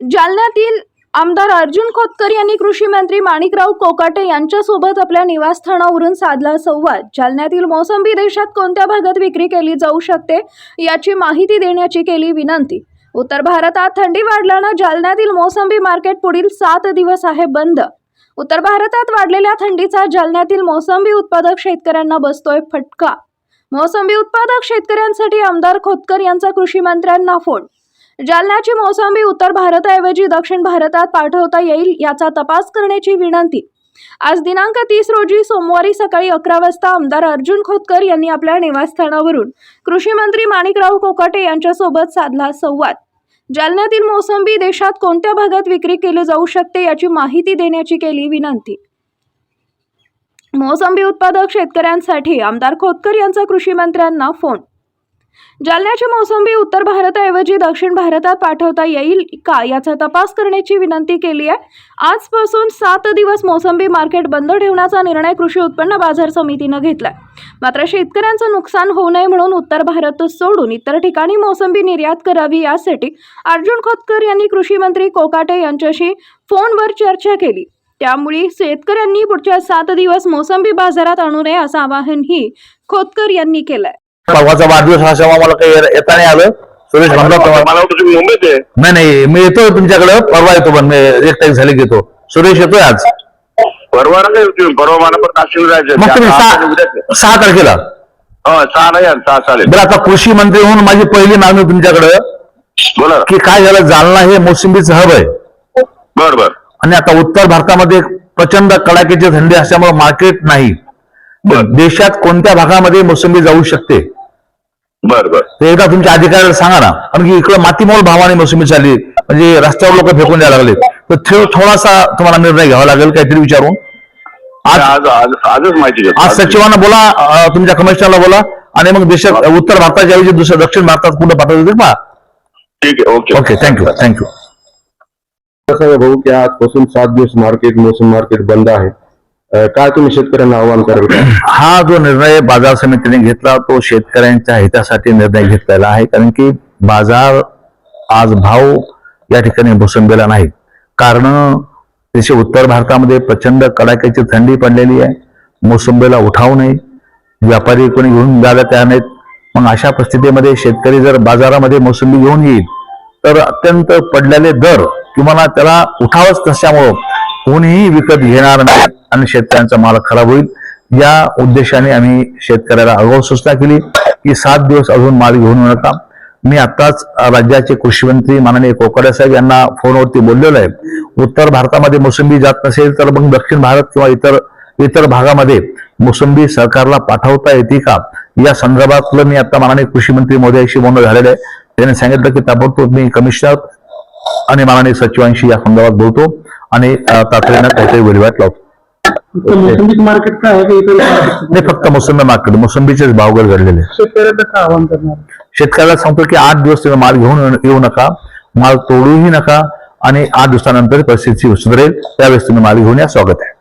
जालन्यातील आमदार अर्जुन खोतकर यांनी कृषी मंत्री माणिकराव कोकाटे यांच्यासोबत आपल्या निवासस्थानावरून साधला संवाद. जालन्यातील मोसंबी देशात कोणत्या भागात विक्री केली जाऊ शकते याची माहिती देण्याची केली विनंती. उत्तर भारतात थंडी वाढल्यानं जालन्यातील मोसंबी मार्केट पुढील सात दिवस आहे बंद. उत्तर भारतात वाढलेल्या थंडीचा जालन्यातील मोसंबी उत्पादक शेतकऱ्यांना बसतोय फटका. मोसंबी उत्पादक शेतकऱ्यांसाठी आमदार खोतकर यांचा कृषी मंत्र्यांना फोन. जालन्याची मोसंबी उत्तर भारताऐवजी दक्षिण भारतात पाठवता येईल याचा तपास करण्याची विनंती. आज दिनांक तीस रोजी सोमवारी सकाळी अकरा वाजता आमदार अर्जुन खोतकर यांनी आपल्या निवासस्थानावरून कृषी मंत्री माणिकराव कोकाटे यांच्यासोबत साधला संवाद. जालन्यातील मोसंबी देशात कोणत्या भागात विक्री केली जाऊ शकते याची माहिती देण्याची केली विनंती. मोसंबी उत्पादक शेतकऱ्यांसाठी आमदार खोतकर यांचा कृषी मंत्र्यांना फोन. जालन्याची मोसंबी उत्तर भारताऐवजी दक्षिण भारतात पाठवता येईल का याचा तपास करण्याची विनंती केली आहे. आजपासून सात दिवस मोसंबी मार्केट बंद ठेवण्याचा निर्णय कृषी उत्पन्न बाजार समितीनं घेतलाय. मात्र शेतकऱ्यांचं नुकसान होऊ नये म्हणून उत्तर भारत सोडून इतर ठिकाणी मोसंबी निर्यात करावी यासाठी अर्जुन खोतकर यांनी कृषी मंत्री कोकाटे यांच्याशी फोनवर चर्चा केली. त्यामुळे शेतकऱ्यांनी पुढच्या सात दिवस मोसंबी बाजारात आणू नये असं आवाहनही खोतकर यांनी केलंय. परवाचा वाढदिवस हा मला काही येता नाही आलं सुरेश म्हणला तेव्हा- मला वाटतं तुम्ही मुंबईत आहे. नाही नाही मी येतो तुमच्याकडे परवा येतो पण मी एक तारीख झाली येतो. सुरेश येतोय आज. परवा नाही तुम्ही परवा मला पण मग तुम्ही त्या सहा तारखेला? हो सहा नाही आहे, सहा चालेल बरं आता कृषी मंत्री म्हणून माझी पहिली मागणी तुमच्याकडे. बोला. की काय झालं जालना हे मोसंबीचं हब आहे. बर बर. आणि आता उत्तर भारतामध्ये प्रचंड कडाक्याची थंडी असल्यामुळे मार्केट नाही. देशात कोणत्या भागामध्ये मोसंबी जाऊ शकते? बर बर. ते एकदा तुमच्या अधिकाऱ्याला सांगा ना. कारण की इकडे मातीमोल भावाने मोसंबी चालली. म्हणजे रस्त्यावर लोक फेकून द्यायला लागले तर थो- थोडासा तुम्हाला निर्णय घ्यावा लागेल काहीतरी विचारून. आज आज आज आजच माहिती घेतो आज सचिवांना बोला तुमच्या कमिशनरला बोला. आणि मग देशात उत्तर भारताच्या ऐवजी दुसऱ्या दक्षिण भारतात कुठं पाठवते पहा. ठीक आहे ओके. ओके थँक्यू थँक्यू कसं आहे भाऊ की आजपासून सात दिवस मार्केट मोसम मार्केट बंद आहे. काय तुम्ही शेतकऱ्यांना आव्हान कराल का? हा जो निर्णय बाजार समितीने घेतला तो शेतकऱ्यांच्या हितासाठी निर्णय घेतलेला आहे. कारण की बाजार आज भाव या ठिकाणी मोसंबीला नाही. कारण जसे उत्तर भारतामध्ये प्रचंड कडाक्याची थंडी पडलेली आहे मोसंबीला उठाव नये व्यापारी कोणी घेऊन जायला तयार नाहीत. मग अशा परिस्थितीमध्ये शेतकरी जर बाजारामध्ये मोसंबी घेऊन येईल तर अत्यंत पडलेले दर किंवा त्याला उठावच नसल्यामुळं कोणीही विकत घेणार नाही आणि शेतकऱ्यांचा माल खराब होईल या उद्देशाने आम्ही शेतकऱ्याला आगाऊ सूचना केली की सात दिवस अजून माल घेऊन येऊ नका. मी आताच राज्याचे कृषी मंत्री माननीय कोकडे साहेब यांना फोनवरती बोललेलो आहे. उत्तर भारतामध्ये मोसंबी जात नसेल तर मग दक्षिण भारत किंवा इतर इतर भागामध्ये मोसंबी सरकारला पाठवता येते का? या संदर्भातलं मी आता माननीय कृषी मंत्री मोदयाशी बोलणं झालेलं आहे. त्यांनी सांगितलं की ताबडतोब मी कमिशनर आणि माननीय सचिवांशी या संदर्भात बोलतो. आणि तातडीनं काहीतरी विल्हेवाट लावतो मोसंबीचं मार्केट काय? नाही फक्त मोसंबी मार्केट मोसंबीचेच भाव घर घडलेले. शेतकऱ्यांना काय आव्हान करणार? शेतकऱ्याला सांगतो की आठ दिवस तुम्ही माल घेऊन येऊ- येऊ नका. माल तोडूही नका आणि आठ दिवसानंतर परिस्थिती सुधारेल. त्यावेळेस तुम्ही माल घेऊन या. स्वागत आहे.